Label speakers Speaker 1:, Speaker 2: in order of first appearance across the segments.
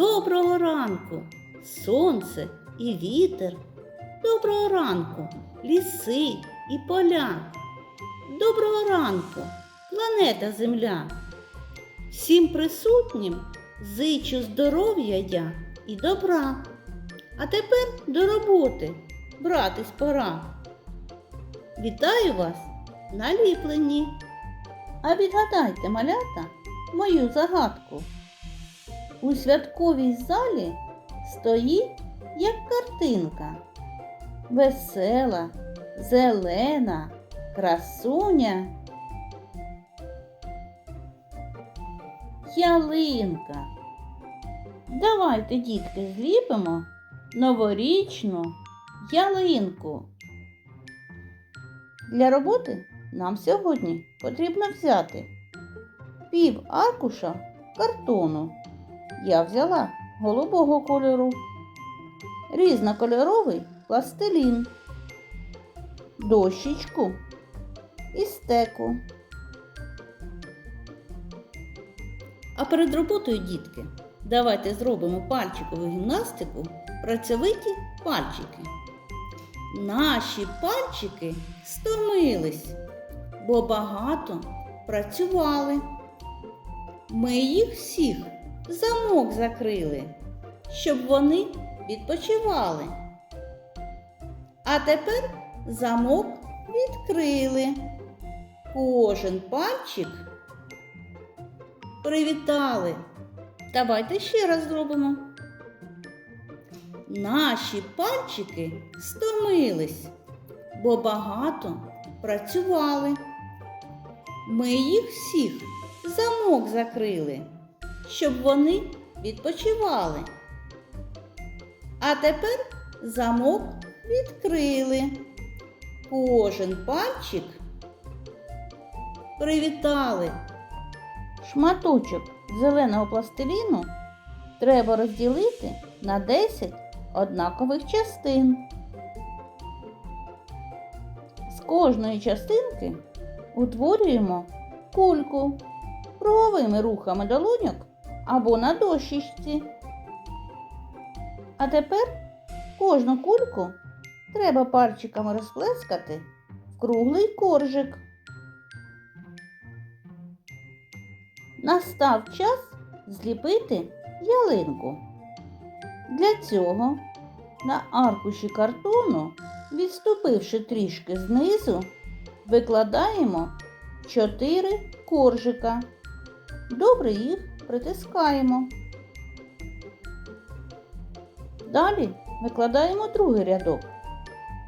Speaker 1: Доброго ранку, сонце і вітер. Доброго ранку, ліси і поля. Доброго ранку, планета Земля. Всім присутнім зичу здоров'я я і добра. А тепер до роботи братись пора. Вітаю вас на ліпленні. А відгадайте, малята, мою загадку. У святковій залі стоїть як картинка. Весела, зелена, красуня. Ялинка. Давайте, дітки, зліпимо новорічну ялинку. Для роботи нам сьогодні потрібно взяти пів аркуша картону. Я взяла голубого кольору, різнокольоровий пластилін, дощечку і стеку. А перед роботою, дітки, давайте зробимо пальчикову гімнастику працьовиті пальчики. Наші пальчики стомились, бо багато працювали. Ми їх всіх замок закрили, щоб вони відпочивали. А тепер замок відкрили. Кожен пальчик привітали. Давайте ще раз зробимо. Наші пальчики стомились, бо багато працювали. Ми їх всіх замок закрили, щоб вони відпочивали. А тепер замок відкрили. Кожен пальчик привітали. Шматочок зеленого пластиліну треба розділити на 10 однакових частин. З кожної частинки утворюємо кульку круговими рухами долоньок або на дощечці. А тепер кожну кульку треба пальчиками розплескати в круглий коржик. Настав час зліпити ялинку. Для цього на аркуші картону, відступивши трішки знизу, викладаємо 4 коржика. Добре їх притискаємо. Далі викладаємо другий рядок,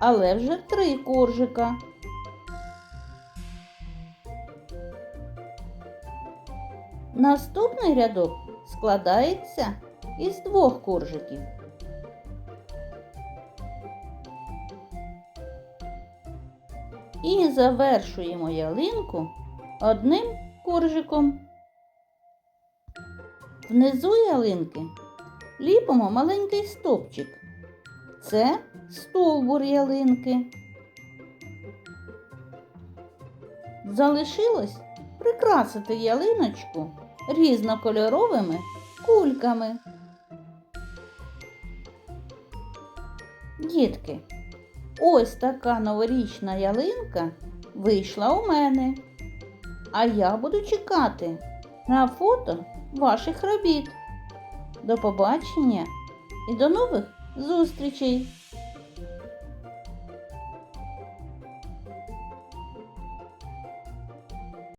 Speaker 1: але вже 3 коржика. Наступний рядок складається із двох коржиків. І завершуємо ялинку одним коржиком. Внизу ялинки ліпимо маленький стовпчик. Це стовбур ялинки. Залишилось прикрасити ялиночку різнокольоровими кульками. Дітки, ось така новорічна ялинка вийшла у мене. А я буду чекати на фото ваших робіт. До побачення і до нових зустрічей!